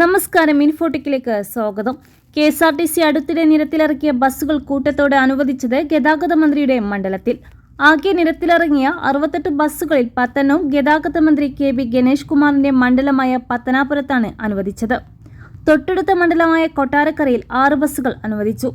നമസ്കാരം ഇൻഫോട്ടിക്കിലേക്ക് സ്വാഗതം. K S R T C അടുത്തിടെ നിരത്തിലിറക്കിയ ബസ്സുകൾ കൂട്ടത്തോടെ അനുവദിച്ചത് ഗതാഗത മന്ത്രിയുടെ മണ്ഡലത്തിൽ. ആകെ നിരത്തിലിറങ്ങിയ അറുപത്തെട്ട് ബസ്സുകളിൽ പത്തെണ്ണവും ഗതാഗത മന്ത്രി കെ ബി ഗണേഷ് കുമാറിന്റെ മണ്ഡലമായ പത്തനാപുരത്താണ് അനുവദിച്ചത്. തൊട്ടടുത്ത മണ്ഡലമായ കൊട്ടാരക്കരയിൽ ആറ് ബസ്സുകൾ അനുവദിച്ചു.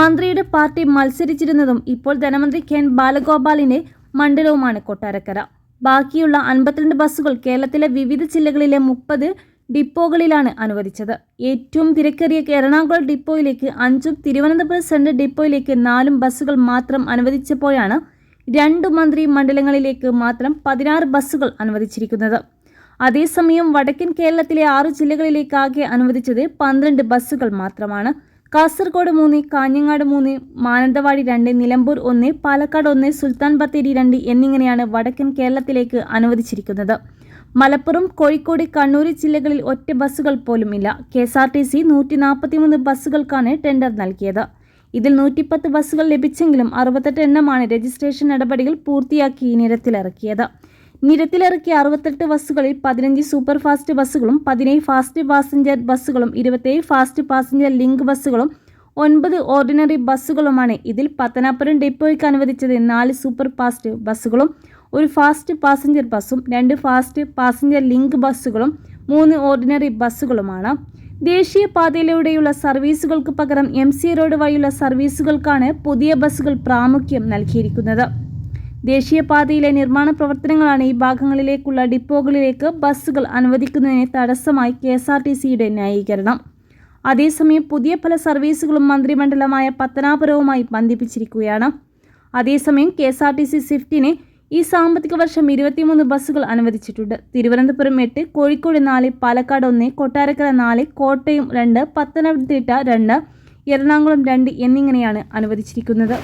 മന്ത്രിയുടെ പാർട്ടി മത്സരിച്ചിരുന്നതും ഇപ്പോൾ ധനമന്ത്രി കെ എൻ ബാലഗോപാലിന്റെ മണ്ഡലവുമാണ് കൊട്ടാരക്കര. ബാക്കിയുള്ള അൻപത്തിരണ്ട് ബസ്സുകൾ കേരളത്തിലെ വിവിധ ജില്ലകളിലെ മുപ്പത് ഡിപ്പോകളിലാണ് അനുവദിച്ചത്. ഏറ്റവും തിരക്കേറിയ എറണാകുളം ഡിപ്പോയിലേക്ക് അഞ്ചും തിരുവനന്തപുരം സെൻട്രൽ ഡിപ്പോയിലേക്ക് നാലും ബസ്സുകൾ മാത്രം അനുവദിച്ചപ്പോഴാണ് രണ്ട് മന്ത്രി മണ്ഡലങ്ങളിലേക്ക് മാത്രം പതിനാറ് ബസ്സുകൾ അനുവദിച്ചിരിക്കുന്നത്. അതേസമയം വടക്കൻ കേരളത്തിലെ ആറ് ജില്ലകളിലേക്കാകെ അനുവദിച്ചത് പന്ത്രണ്ട് ബസ്സുകൾ മാത്രമാണ്. കാസർഗോഡ് മൂന്ന് കാഞ്ഞങ്ങാട് മൂന്ന് മാനന്തവാടി രണ്ട് നിലമ്പൂർ ഒന്ന് പാലക്കാട് ഒന്ന് സുൽത്താൻ ബത്തേരി രണ്ട് എന്നിങ്ങനെയാണ് വടക്കൻ കേരളത്തിലേക്ക് അനുവദിച്ചിരിക്കുന്നത്. മലപ്പുറം കോഴിക്കോട് കണ്ണൂർ ജില്ലകളിൽ ഒറ്റ ബസ്സുകൾ പോലുമില്ല. K S R T C നൂറ്റി നാൽപ്പത്തിമൂന്ന് ബസ്സുകൾക്കാണ് ടെൻഡർ നൽകിയത്. ഇതിൽ നൂറ്റിപ്പത്ത് ബസ്സുകൾ ലഭിച്ചെങ്കിലും അറുപത്തെട്ട് എണ്ണമാണ് രജിസ്ട്രേഷൻ നടപടികൾ പൂർത്തിയാക്കി നിരത്തിലിറക്കിയത്. നിരത്തിലിറക്കിയ അറുപത്തെട്ട് ബസ്സുകളിൽ പതിനഞ്ച് സൂപ്പർ ഫാസ്റ്റ് ബസ്സുകളും പതിനേഴ് ഫാസ്റ്റ് പാസഞ്ചർ ബസ്സുകളും ഇരുപത്തേഴ് ഫാസ്റ്റ് പാസഞ്ചർ ലിങ്ക് ബസ്സുകളും ഒൻപത് ഓർഡിനറി ബസ്സുകളുമാണ് ഇതിൽ പത്തനാപുരം ഡിപ്പോയ്ക്ക് അനുവദിച്ചത്. നാല് സൂപ്പർ ഫാസ്റ്റ് ബസ്സുകളും ഒരു ഫാസ്റ്റ് പാസഞ്ചർ ബസ്സും രണ്ട് ഫാസ്റ്റ് പാസഞ്ചർ ലിങ്ക് ബസ്സുകളും മൂന്ന് ഓർഡിനറി ബസ്സുകളുമാണ്. ദേശീയ പാതയിലൂടെയുള്ള സർവീസുകൾക്ക് പകരം എം സി റോഡ് വഴിയുള്ള സർവീസുകൾക്കാണ് പുതിയ ബസ്സുകൾ പ്രാമുഖ്യം നൽകിയിരിക്കുന്നത്. ദേശീയപാതയിലെ നിർമ്മാണ പ്രവർത്തനങ്ങളാണ് ഈ ഭാഗങ്ങളിലേക്കുള്ള ഡിപ്പോകളിലേക്ക് ബസ്സുകൾ അനുവദിക്കുന്നതിന് തടസ്സമായി കെ എസ് ആർ ടി സിയുടെ ന്യായീകരണം. അതേസമയം പുതിയ പല സർവീസുകളും മന്ത്രിമണ്ഡലമായ പത്തനാപുരവുമായി ബന്ധിപ്പിച്ചിരിക്കുകയാണ്. അതേസമയം K S R T C സ്വിഫ്റ്റിന് ഈ സാമ്പത്തിക വർഷം ഇരുപത്തിമൂന്ന് ബസ്സുകൾ അനുവദിച്ചിട്ടുണ്ട്. തിരുവനന്തപുരം എട്ട് കോഴിക്കോട് നാല് പാലക്കാട് ഒന്ന് കൊട്ടാരക്കര നാല് കോട്ടയം രണ്ട് പത്തനംതിട്ട രണ്ട് എറണാകുളം രണ്ട് എന്നിങ്ങനെയാണ് അനുവദിച്ചിരിക്കുന്നത്.